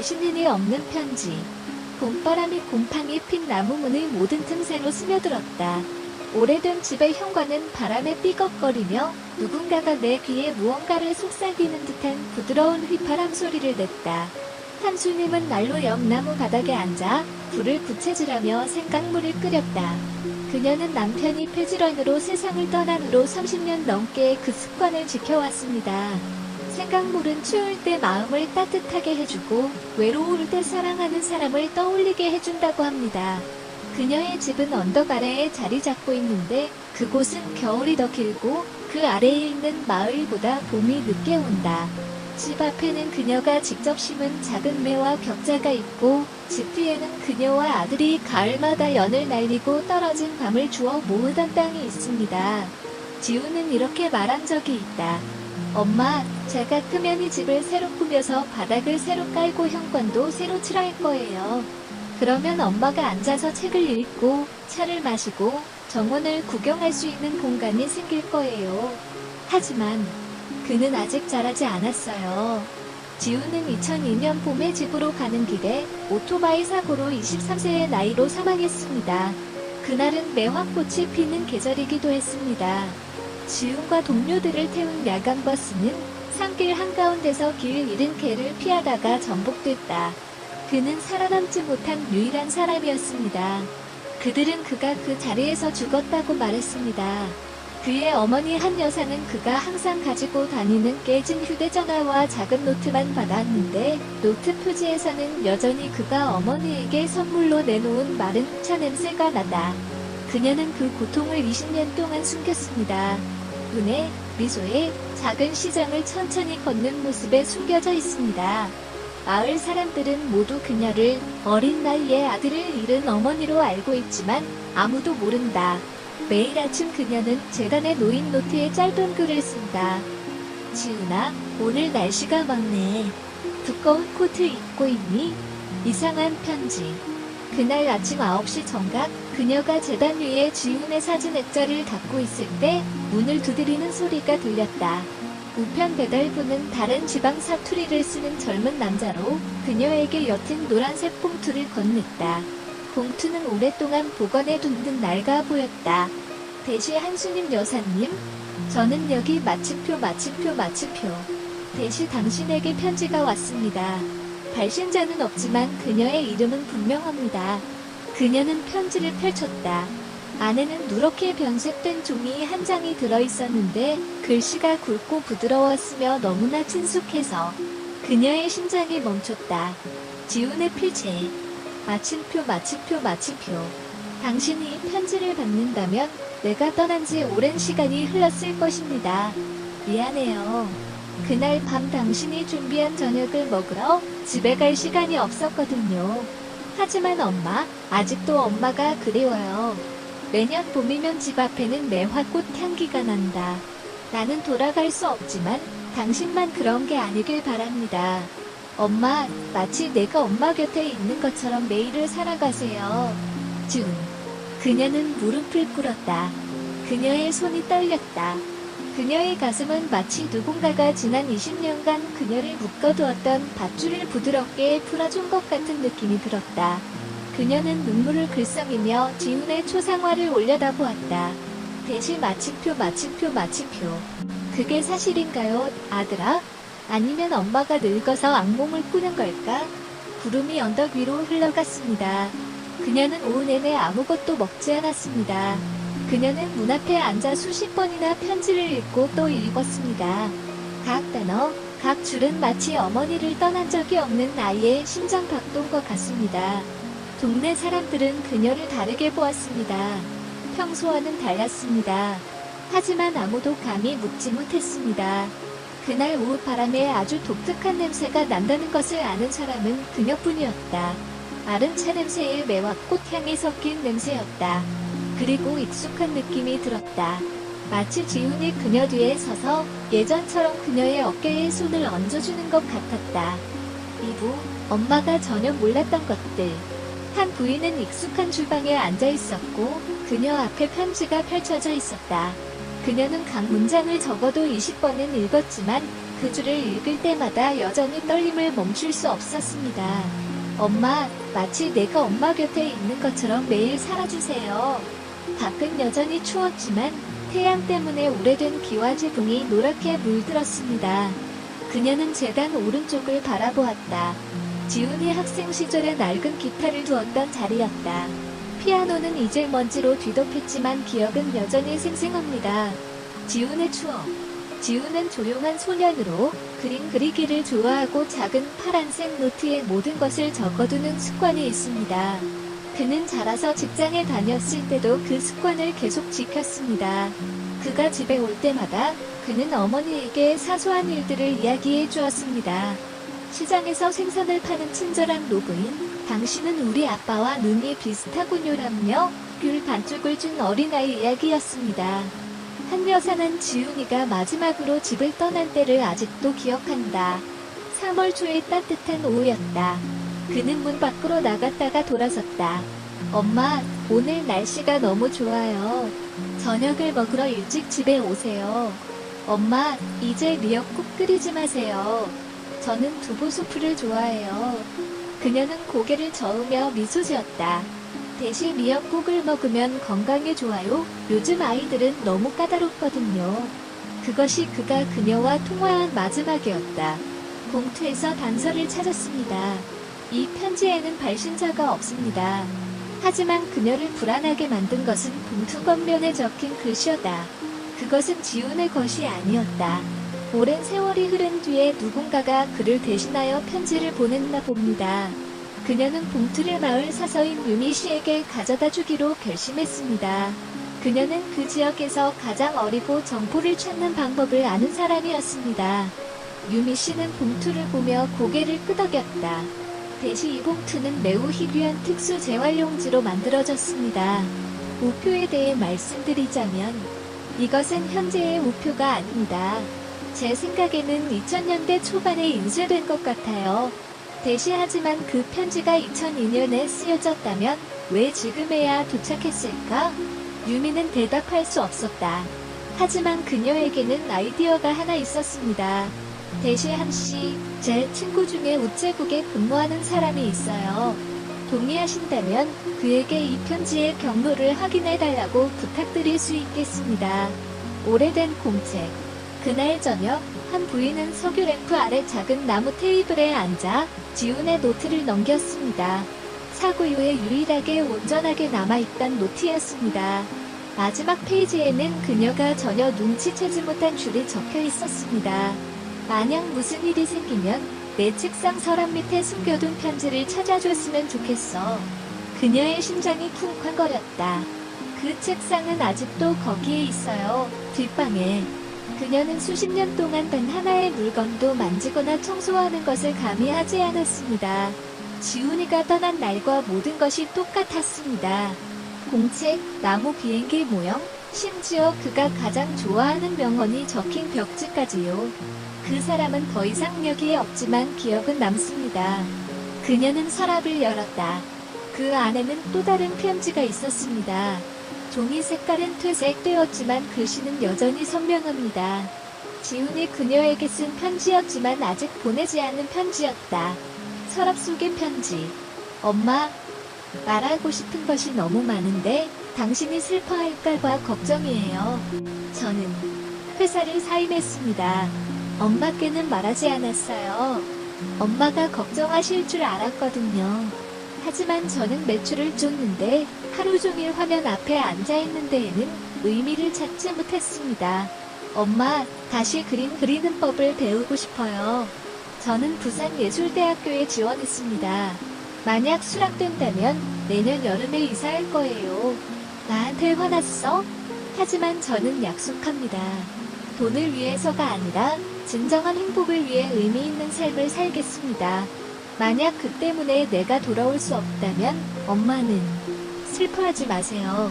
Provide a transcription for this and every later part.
발신인이 없는 편지. 봄바람이 곰팡이 핀 나무 문의 모든 틈새로 스며들었다. 오래된 집의 현관은 바람에 삐걱거리며 누군가가 내 귀에 무언가를 속삭이는 듯한 부드러운 휘파람 소리를 냈다. 한수님은 날로 옆 나무 바닥에 앉아 불을 부채질하며 생강물을 끓였다. 그녀는 남편이 폐질환으로 세상을 떠난 후로 30년 넘게 그 습관을 지켜왔습니다. 생강물은 추울 때 마음을 따뜻하게 해주고 외로울 때 사랑하는 사람을 떠올리게 해준다고 합니다. 그녀의 집은 언덕 아래에 자리 잡고 있는데 그곳은 겨울이 더 길고 그 아래에 있는 마을보다 봄이 늦게 온다. 집 앞에는 그녀가 직접 심은 작은 매와 격자가 있고 집 뒤에는 그녀와 아들이 가을마다 연을 날리고 떨어진 밤을 주워 모으던 땅이 있습니다. 지우는 이렇게 말한 적이 있다. 엄마, 제가 크면 이 집을 새로 꾸며서 바닥을 새로 깔고 현관도 새로 칠할 거예요. 그러면 엄마가 앉아서 책을 읽고 차를 마시고 정원을 구경할 수 있는 공간이 생길 거예요. 하지만 그는 아직 자라지 않았어요. 지우는 2002년 봄에 집으로 가는 길에 오토바이 사고로 23세의 나이로 사망했습니다. 그날은 매화꽃이 피는 계절이기도 했습니다. 지훈과 동료들을 태운 야간버스는 산길 한가운데서 길 잃은 개를 피하다가 전복됐다. 그는 살아남지 못한 유일한 사람이었습니다. 그들은 그가 그 자리에서 죽었다고 말했습니다. 그의 어머니 한 여사는 그가 항상 가지고 다니는 깨진 휴대전화와 작은 노트만 받았는데 노트 표지에서는 여전히 그가 어머니에게 선물로 내놓은 마른 차 냄새가 나다. 그녀는 그 고통을 20년 동안 숨겼습니다. 눈에, 미소에 작은 시장을 천천히 걷는 모습에 숨겨져 있습니다. 마을 사람들은 모두 그녀를 어린 나이에 아들을 잃은 어머니로 알고 있지만 아무도 모른다. 매일 아침 그녀는 재단에 놓인 노트에 짧은 글을 쓴다. 지훈아, 오늘 날씨가 맑네. 두꺼운 코트 입고 있니? 이상한 편지. 그날 아침 9시 정각, 그녀가 재단 위에 지훈의 사진 액자를 닫고 있을 때 문을 두드리는 소리가 들렸다. 우편 배달부는 다른 지방 사투리를 쓰는 젊은 남자로 그녀에게 옅은 노란색 봉투를 건넸다. 봉투는 오랫동안 보관해 둔 듯 낡아 보였다. 대시 한수님 여사님, 저는 여기 마침표 마침표 마침표. 대시 당신에게 편지가 왔습니다. 발신자는 없지만 그녀의 이름은 분명합니다. 그녀는 편지를 펼쳤다. 안에는 누렇게 변색된 종이 한 장이 들어있었는데 글씨가 굵고 부드러웠으며 너무나 친숙해서 그녀의 심장이 멈췄다. 지훈의 필체. 마침표 마침표 마침표. 당신이 이 편지를 받는다면 내가 떠난 지 오랜 시간이 흘렀을 것입니다. 미안해요. 그날 밤 당신이 준비한 저녁을 먹으러 집에 갈 시간이 없었거든요. 하지만 엄마, 아직도 엄마가 그리워요. 매년 봄이면 집 앞에는 매화꽃 향기가 난다. 나는 돌아갈 수 없지만 당신만 그런 게 아니길 바랍니다. 엄마, 마치 내가 엄마 곁에 있는 것처럼 매일을 살아가세요. 준. 그녀는 무릎을 꿇었다. 그녀의 손이 떨렸다. 그녀의 가슴은 마치 누군가가 지난 20년간 그녀를 묶어두었던 밧줄을 부드럽게 풀어준 것 같은 느낌이 들었다. 그녀는 눈물을 글썽이며 지훈의 초상화를 올려다보았다. 대신 마침표 마침표 마침표. 그게 사실인가요, 아들아? 아니면 엄마가 늙어서 악몽을 꾸는 걸까? 구름이 언덕 위로 흘러갔습니다. 그녀는 오후 내내 아무것도 먹지 않았습니다. 그녀는 문 앞에 앉아 수십 번이나 편지를 읽고 또 읽었습니다. 각 단어, 각 줄은 마치 어머니를 떠난 적이 없는 아이의 심장 박동과 같습니다. 동네 사람들은 그녀를 다르게 보았습니다. 평소와는 달랐습니다. 하지만 아무도 감히 묻지 못했습니다. 그날 오후 바람에 아주 독특한 냄새가 난다는 것을 아는 사람은 그녀뿐이었다. 마른 차 냄새에 매와 꽃향이 섞인 냄새였다. 그리고 익숙한 느낌이 들었다. 마치 지훈이 그녀 뒤에 서서 예전처럼 그녀의 어깨에 손을 얹어주는 것 같았다. 이후 엄마가 전혀 몰랐던 것들. 한 부인은 익숙한 주방에 앉아 있었고 그녀 앞에 편지가 펼쳐져 있었다. 그녀는 각 문장을 적어도 20번은 읽었지만 그 줄을 읽을 때마다 여전히 떨림을 멈출 수 없었습니다. 엄마, 마치 내가 엄마 곁에 있는 것처럼 매일 살아주세요. 밖은 여전히 추웠지만 태양 때문에 오래된 기와 지붕이 노랗게 물들었습니다. 그녀는 재단 오른쪽을 바라보았다. 지훈이 학생 시절에 낡은 기타를 두었던 자리였다. 피아노는 이제 먼지로 뒤덮였지만 기억은 여전히 생생합니다. 지훈의 추억. 지훈은 조용한 소년으로 그림 그리기를 좋아하고 작은 파란색 노트에 모든 것을 적어두는 습관이 있습니다. 그는 자라서 직장에 다녔을 때도 그 습관을 계속 지켰습니다. 그가 집에 올 때마다 그는 어머니에게 사소한 일들을 이야기해 주었습니다. 시장에서 생선을 파는 친절한 노부인, 당신은 우리 아빠와 눈이 비슷하군요라며 귤 반쪽을 준 어린아이 이야기였습니다. 한 여사는 지훈이가 마지막으로 집을 떠난 때를 아직도 기억한다. 3월 초의 따뜻한 오후였다. 그는 문 밖으로 나갔다가 돌아섰다. 엄마, 오늘 날씨가 너무 좋아요. 저녁을 먹으러 일찍 집에 오세요. 엄마, 이제 미역국 끓이지 마세요. 저는 두부 수프를 좋아해요. 그녀는 고개를 저으며 미소 지었다. 대신 미역국을 먹으면 건강에 좋아요. 요즘 아이들은 너무 까다롭거든요. 그것이 그가 그녀와 통화한 마지막이었다. 봉투에서 단서를 찾았습니다. 이 편지에는 발신자가 없습니다. 하지만 그녀를 불안하게 만든 것은 봉투 겉면에 적힌 글씨였다. 그것은 지훈의 것이 아니었다. 오랜 세월이 흐른 뒤에 누군가가 그를 대신하여 편지를 보냈나 봅니다. 그녀는 봉투를 마을 사서인 유미 씨에게 가져다 주기로 결심했습니다. 그녀는 그 지역에서 가장 어리고 정보를 찾는 방법을 아는 사람이었습니다. 유미 씨는 봉투를 보며 고개를 끄덕였다. 대신 이 봉투는 매우 희귀한 특수 재활용지로 만들어졌습니다. 우표에 대해 말씀드리자면 이것은 현재의 우표가 아닙니다. 제 생각에는 2000년대 초반에 인쇄된 것 같아요. 대시하지만 그 편지가 2002년에 쓰여졌다면 왜 지금에야 도착했을까? 유미는 대답할 수 없었다. 하지만 그녀에게는 아이디어가 하나 있었습니다. 대시한 씨, 제 친구 중에 우체국에 근무하는 사람이 있어요. 동의하신다면 그에게 이 편지의 경로를 확인해 달라고 부탁드릴 수 있겠습니다. 오래된 공책. 그날 저녁, 한 부인은 석유 램프 아래 작은 나무 테이블에 앉아 지훈의 노트를 넘겼습니다. 사고 이후에 유일하게 온전하게 남아있던 노트였습니다. 마지막 페이지에는 그녀가 전혀 눈치채지 못한 줄이 적혀 있었습니다. 만약 무슨 일이 생기면 내 책상 서랍 밑에 숨겨둔 편지를 찾아줬으면 좋겠어. 그녀의 심장이 쿵쾅거렸다. 그 책상은 아직도 거기에 있어요. 뒷방에. 그녀는 수십 년 동안 단 하나의 물건도 만지거나 청소하는 것을 감히 하지 않았습니다. 지훈이가 떠난 날과 모든 것이 똑같았습니다. 공책, 나무 비행기 모형, 심지어 그가 가장 좋아하는 명언이 적힌 벽지까지요. 그 사람은 더 이상 여기에 없지만 기억은 남습니다. 그녀는 서랍을 열었다. 그 안에는 또 다른 편지가 있었습니다. 종이 색깔은 퇴색되었지만 글씨는 여전히 선명합니다. 지훈이 그녀에게 쓴 편지였지만 아직 보내지 않은 편지였다. 서랍 속의 편지. 엄마, 말하고 싶은 것이 너무 많은데 당신이 슬퍼할까봐 걱정이에요. 저는 회사를 사임했습니다. 엄마께는 말하지 않았어요. 엄마가 걱정하실 줄 알았거든요. 하지만 저는 매출을 쫓는데 하루 종일 화면 앞에 앉아 있는 데에는 의미를 찾지 못했습니다. 엄마, 다시 그림 그리는 법을 배우고 싶어요. 저는 부산예술대학교에 지원했습니다. 만약 수락된다면 내년 여름에 이사할 거예요. 나한테 화났어? 하지만 저는 약속합니다. 돈을 위해서가 아니라 진정한 행복을 위해 의미 있는 삶을 살겠습니다. 만약 그 때문에 내가 돌아올 수 없다면 엄마는 슬퍼하지 마세요.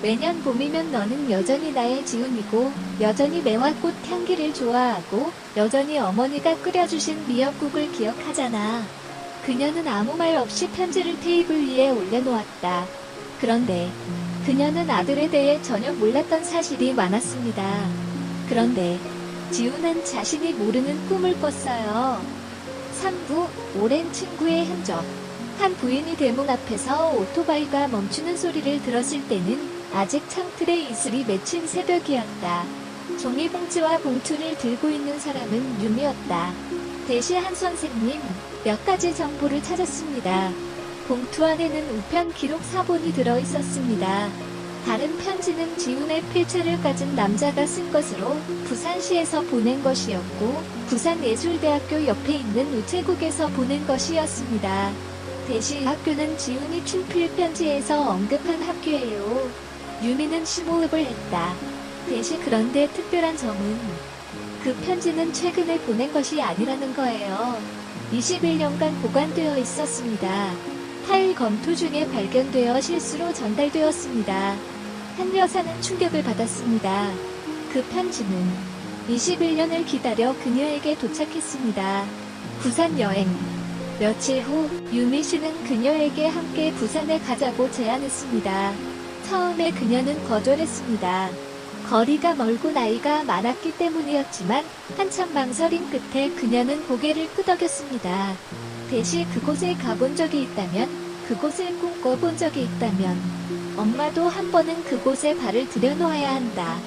매년 봄이면 너는 여전히 나의 지훈이고 여전히 매화꽃 향기를 좋아하고 여전히 어머니가 끓여주신 미역국을 기억하잖아. 그녀는 아무 말 없이 편지를 테이블 위에 올려놓았다. 그런데 그녀는 아들에 대해 전혀 몰랐던 사실이 많았습니다. 그런데 지우는 자신이 모르는 꿈을 꿨어요. 3부 오랜 친구의 흔적 한 부인이 대문 앞에서 오토바이가 멈추는 소리를 들었을 때는 아직 창틀에 이슬이 맺힌 새벽이었다. 종이봉지와 봉투를 들고 있는 사람은 유미였다. 대시 한 선생님 몇 가지 정보를 찾았습니다. 봉투 안에는 우편 기록 사본이 들어 있었습니다. 다른 편지는 지훈의 필체를 가진 남자가 쓴 것으로 부산시에서 보낸 것이었고 부산예술대학교 옆에 있는 우체국에서 보낸 것이었습니다. 대시 학교는 지훈이 춘필 편지에서 언급한 학교예요. 유미는 심호흡을 했다. 대시 그런데 특별한 점은 그 편지는 최근에 보낸 것이 아니라는 거예요. 21년간 보관되어 있었습니다. 파일 검토 중에 발견되어 실수로 전달되었습니다. 한 여사는 충격을 받았습니다. 그 편지는 21년을 기다려 그녀에게 도착했습니다. 부산 여행. 며칠 후 유미 씨는 그녀에게 함께 부산에 가자고 제안했습니다. 처음에 그녀는 거절했습니다. 거리가 멀고 나이가 많았기 때문이었지만 한참 망설임 끝에 그녀는 고개를 끄덕였습니다. 대시 그곳에 가본 적이 있다면, 그곳을 꿈꿔본 적이 있다면, 엄마도 한 번은 그곳에 발을 들여놓아야 한다.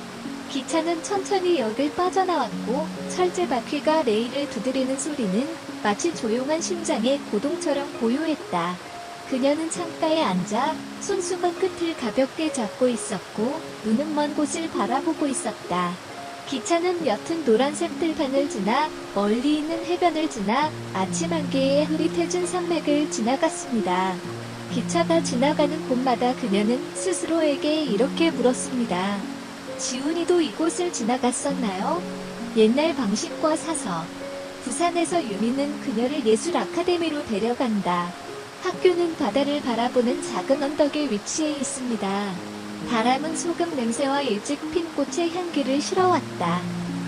기차는 천천히 역을 빠져나왔고, 철제 바퀴가 레일을 두드리는 소리는 마치 조용한 심장의 고동처럼 고요했다. 그녀는 창가에 앉아 손수건 끝을 가볍게 잡고 있었고, 눈은 먼 곳을 바라보고 있었다. 기차는 옅은 노란색 들판을 지나 멀리 있는 해변을 지나 아침 한개의 흐릿해진 산맥을 지나갔습니다. 기차가 지나가는 곳마다 그녀는 스스로에게 이렇게 물었습니다. 지훈이도 이곳을 지나갔었나요? 옛날 방식과 사서. 부산에서 유미는 그녀를 예술 아카데미로 데려간다. 학교는 바다를 바라보는 작은 언덕에 위치해 있습니다. 바람은 소금 냄새와 일찍 핀 꽃의 향기를 실어왔다.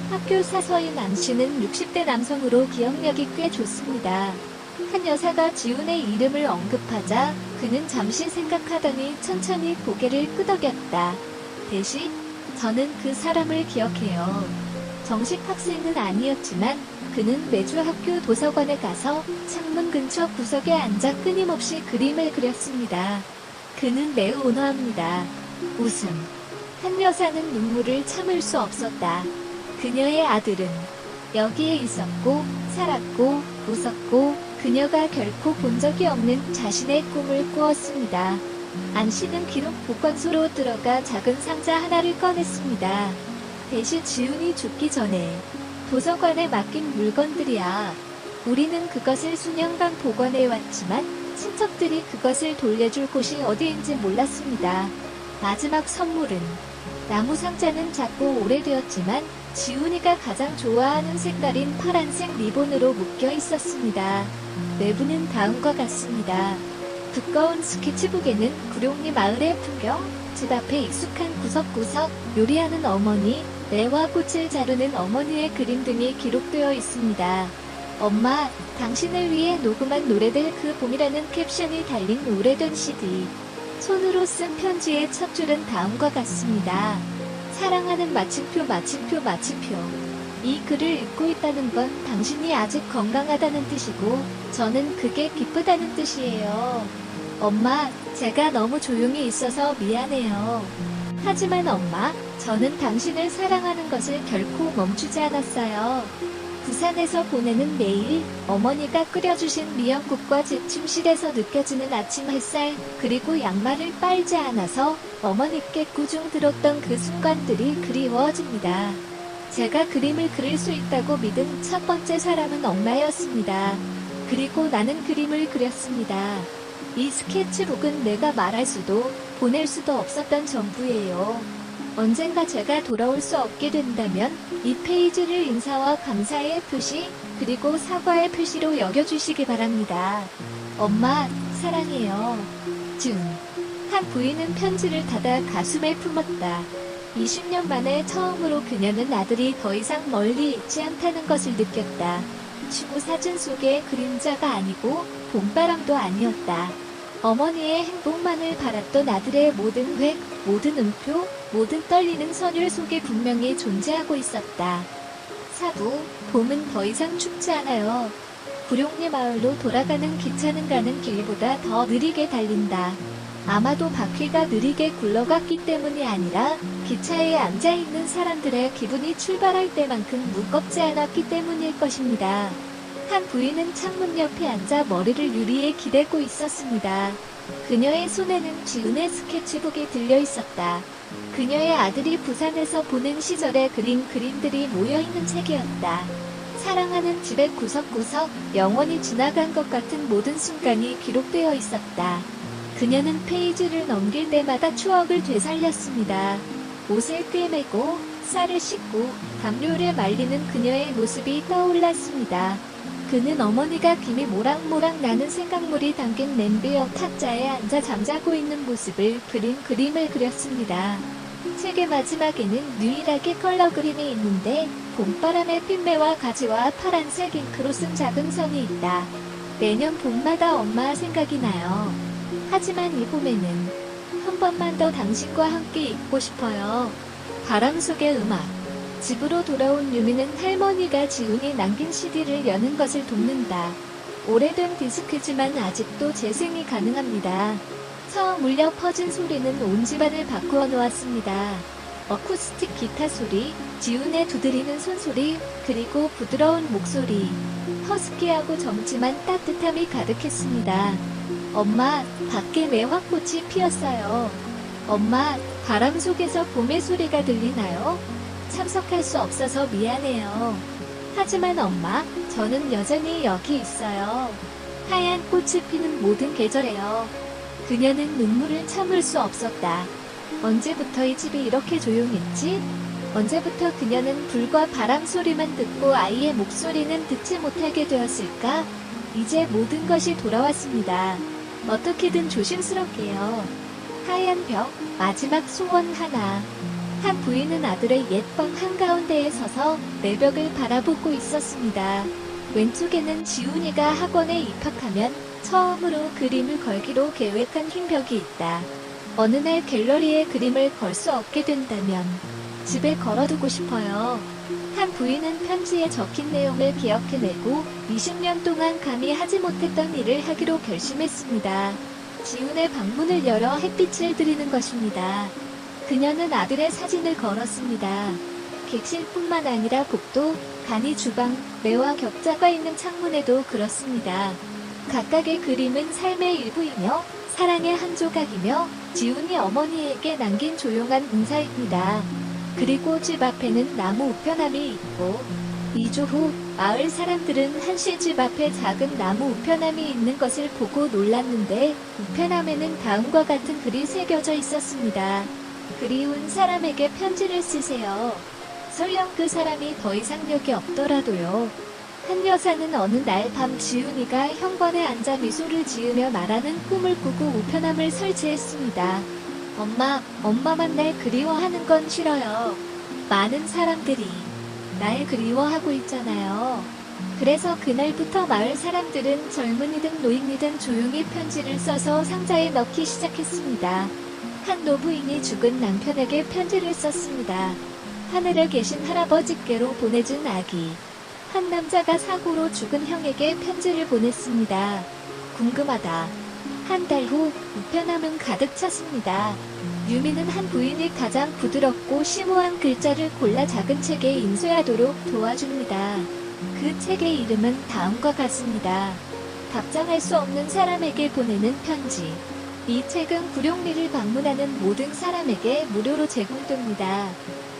학교 사서인 안 씨는 60대 남성으로 기억력이 꽤 좋습니다. 한 여사가 지훈의 이름을 언급하자 그는 잠시 생각하더니 천천히 고개를 끄덕였다. 대신 저는 그 사람을 기억해요. 정식 학생은 아니었지만 그는 매주 학교 도서관에 가서 창문 근처 구석에 앉아 끊임없이 그림을 그렸습니다. 그는 매우 온화합니다. 웃음. 한 여사는 눈물을 참을 수 없었다. 그녀의 아들은 여기에 있었고, 살았고, 웃었고, 그녀가 결코 본 적이 없는 자신의 꿈을 꾸었습니다. 안 씨는 기록 보관소로 들어가 작은 상자 하나를 꺼냈습니다. 대신 지훈이 죽기 전에 도서관에 맡긴 물건들이야. 우리는 그것을 수년간 보관해 왔지만 친척들이 그것을 돌려줄 곳이 어디인지 몰랐습니다. 마지막 선물은 나무 상자는 작고 오래되었지만 지훈이가 가장 좋아하는 색깔인 파란색 리본으로 묶여 있었습니다. 내부는 다음과 같습니다. 두꺼운 스케치북에는 구룡리 마을의 풍경, 집 앞에 익숙한 구석구석, 요리하는 어머니, 매와 꽃을 자르는 어머니의 그림 등이 기록되어 있습니다. 엄마, 당신을 위해 녹음한 노래들 그 봄이라는 캡션이 달린 오래된 CD. 손으로 쓴 편지의 첫 줄은 다음과 같습니다. 사랑하는 마침표, 마침표, 마침표. 이 글을 읽고 있다는 건 당신이 아직 건강하다는 뜻이고, 저는 그게 기쁘다는 뜻이에요. 엄마, 제가 너무 조용히 있어서 미안해요. 하지만 엄마, 저는 당신을 사랑하는 것을 결코 멈추지 않았어요. 부산에서 보내는 매일 어머니가 끓여주신 미역국과 집 침실에서 느껴지는 아침 햇살 그리고 양말을 빨지 않아서 어머니께 꾸중 들었던 그 순간들이 그리워집니다. 제가 그림을 그릴 수 있다고 믿은 첫 번째 사람은 엄마였습니다. 그리고 나는 그림을 그렸습니다. 이 스케치북은 내가 말할 수도 보낼 수도 없었던 전부예요. 언젠가 제가 돌아올 수 없게 된다면 이 페이지를 인사와 감사의 표시 그리고 사과의 표시로 여겨주시기 바랍니다. 엄마 사랑해요. 증. 한 부인은 편지를 닫아 가슴에 품었다. 20년 만에 처음으로 그녀는 아들이 더 이상 멀리 있지 않다는 것을 느꼈다. 추구 사진 속의 그림자가 아니고 봄바람도 아니었다. 어머니의 행복만을 바랐던 아들의 모든 획, 모든 음표, 모든 떨리는 선율 속에 분명히 존재하고 있었다. 사부, 봄은 더 이상 춥지 않아요. 구룡리 마을로 돌아가는 기차는 가는 길보다 더 느리게 달린다. 아마도 바퀴가 느리게 굴러갔기 때문이 아니라 기차에 앉아있는 사람들의 기분이 출발할 때만큼 무겁지 않았기 때문일 것입니다. 한 부인은 창문 옆에 앉아 머리를 유리에 기대고 있었습니다. 그녀의 손에는 지훈의 스케치북이 들려 있었다. 그녀의 아들이 부산에서 보낸 시절에 그린 그림들이 모여있는 책이었다. 사랑하는 집의 구석구석 영원히 지나간 것 같은 모든 순간이 기록되어 있었다. 그녀는 페이지를 넘길 때마다 추억을 되살렸습니다. 옷을 꿰매고 쌀을 씻고 담요를 말리는 그녀의 모습이 떠올랐습니다. 그는 어머니가 김이 모락모락 나는 생강물이 담긴 냄비 옆 탁자에 앉아 잠자고 있는 모습을 그린 그림을 그렸습니다. 책의 마지막에는 유일하게 컬러 그림이 있는데 봄바람의 핀매와 가지와 파란색 잉크로 쓴 작은 선이 있다. 매년 봄마다 엄마 생각이 나요. 하지만 이 봄에는 한 번만 더 당신과 함께 있고 싶어요. 바람 속의 음악. 집으로 돌아온 유미는 할머니가 지훈이 남긴 CD를 여는 것을 돕는다. 오래된 디스크지만 아직도 재생이 가능합니다. 처음 울려 퍼진 소리는 온 집안을 바꾸어 놓았습니다. 어쿠스틱 기타 소리, 지훈의 두드리는 손소리, 그리고 부드러운 목소리. 허스키하고 젊지만 따뜻함이 가득했습니다. 엄마, 밖에 매화꽃이 피었어요. 엄마, 바람 속에서 봄의 소리가 들리나요? 참석할 수 없어서 미안해요. 하지만 엄마, 저는 여전히 여기 있어요. 하얀 꽃이 피는 모든 계절에요. 그녀는 눈물을 참을 수 없었다. 언제부터 이 집이 이렇게 조용했지? 언제부터 그녀는 불과 바람 소리만 듣고 아이의 목소리는 듣지 못하게 되었을까? 이제 모든 것이 돌아왔습니다. 어떻게든 조심스럽게요. 하얀 벽, 마지막 소원 하나. 한 부인은 아들의 옛방 한가운데에 서서 내벽을 바라보고 있었습니다. 왼쪽에는 지훈이가 학원에 입학하면 처음으로 그림을 걸기로 계획한 흰 벽이 있다. 어느 날 갤러리에 그림을 걸 수 없게 된다면 집에 걸어두고 싶어요. 한 부인은 편지에 적힌 내용을 기억해내고 20년 동안 감히 하지 못했던 일을 하기로 결심했습니다. 지훈의 방문을 열어 햇빛을 드리는 것입니다. 그녀는 아들의 사진을 걸었습니다. 객실뿐만 아니라 복도, 간이 주방, 매와 격자가 있는 창문에도 그렇습니다. 각각의 그림은 삶의 일부이며 사랑의 한 조각이며 지훈이 어머니에게 남긴 조용한 인사입니다. 그리고 집 앞에는 나무 우편함이 있고 2주 후 마을 사람들은 한시 집 앞에 작은 나무 우편함이 있는 것을 보고 놀랐는데 우편함에는 다음과 같은 글이 새겨져 있었습니다. 그리운 사람에게 편지를 쓰세요. 설령 그 사람이 더 이상 여기 없더라도요. 한 여사는 어느 날 밤 지훈이가 현관에 앉아 미소를 지으며 말하는 꿈을 꾸고 우편함을 설치했습니다. 엄마, 엄마 만 날 그리워하는 건 싫어요. 많은 사람들이 날 그리워하고 있잖아요. 그래서 그날부터 마을 사람들은 젊은이든 노인이든 조용히 편지를 써서 상자에 넣기 시작했습니다. 한 노부인이 죽은 남편에게 편지를 썼습니다. 하늘에 계신 할아버지께로 보내준 아기. 한 남자가 사고로 죽은 형에게 편지를 보냈습니다. 궁금하다. 한 달 후 우편함은 가득 찼습니다. 유미는 한 부인이 가장 부드럽고 심오한 글자를 골라 작은 책에 인쇄하도록 도와줍니다. 그 책의 이름은 다음과 같습니다. 답장할 수 없는 사람에게 보내는 편지. 이 책은 구룡리를 방문하는 모든 사람에게 무료로 제공됩니다.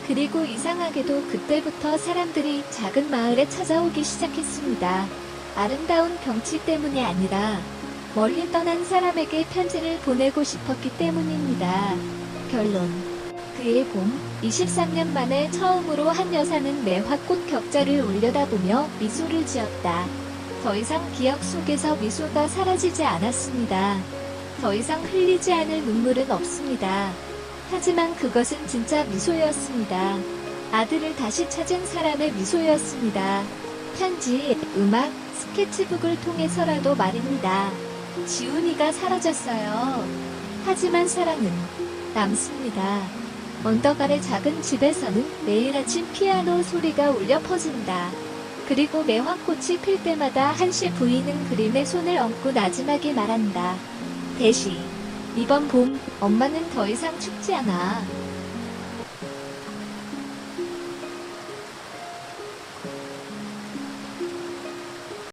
그리고 이상하게도 그때부터 사람들이 작은 마을에 찾아오기 시작했습니다. 아름다운 경치 때문이 아니라 멀리 떠난 사람에게 편지를 보내고 싶었기 때문입니다. 결론. 그해 봄, 23년 만에 처음으로 한 여사는 매화꽃 격자를 올려다보며 미소를 지었다. 더 이상 기억 속에서 미소가 사라지지 않았습니다. 더 이상 흘리지 않을 눈물은 없습니다. 하지만 그것은 진짜 미소였습니다. 아들을 다시 찾은 사람의 미소였습니다. 편지, 음악, 스케치북을 통해서라도 말입니다. 지훈이가 사라졌어요. 하지만 사랑은 남습니다. 언덕 아래 작은 집에서는 매일 아침 피아노 소리가 울려 퍼진다. 그리고 매화꽃이 필 때마다 한시 부인은 그림에 손을 얹고 나지막이 말한다. 대시 이번 봄 엄마는 더 이상 춥지 않아.